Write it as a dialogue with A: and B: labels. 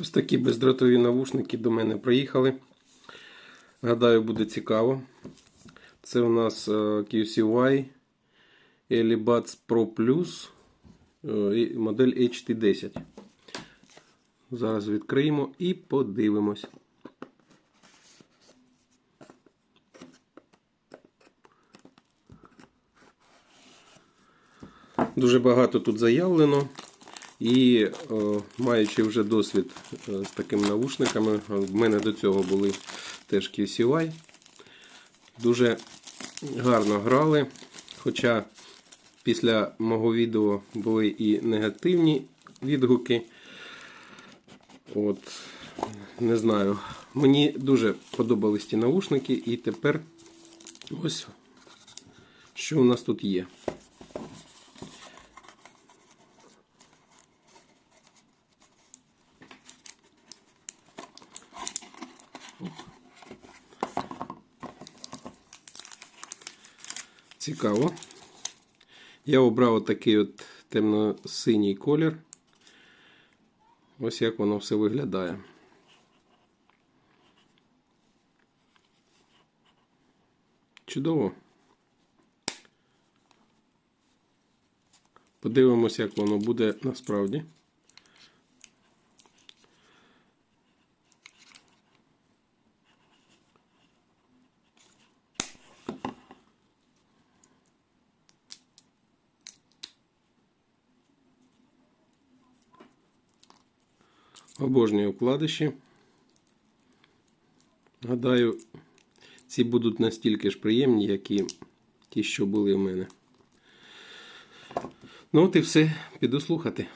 A: Ось такі бездротові навушники до мене приїхали. Гадаю, буде цікаво. Це у нас е, QCY Elibuds Pro Plus е, модель HT10. Зараз відкриємо і подивимось. Дуже багато тут заявлено. І е, маючи вже досвід е, з такими навушниками, е, в мене до цього були теж QCY. Дуже гарно грали. Хоча після мого відео були і негативні відгуки. От, не знаю. Мені дуже подобались ті навушники, і тепер ось що у нас тут є. Цікаво. Я обрав отакий от темно-синій колір. Ось як воно все виглядає. Чудово. Подивимося, як воно буде насправді. Обожнюю вкладиші. Гадаю, ці будуть настільки ж приємні, як і ті, що були в мене. Ну от і все, піду слухати.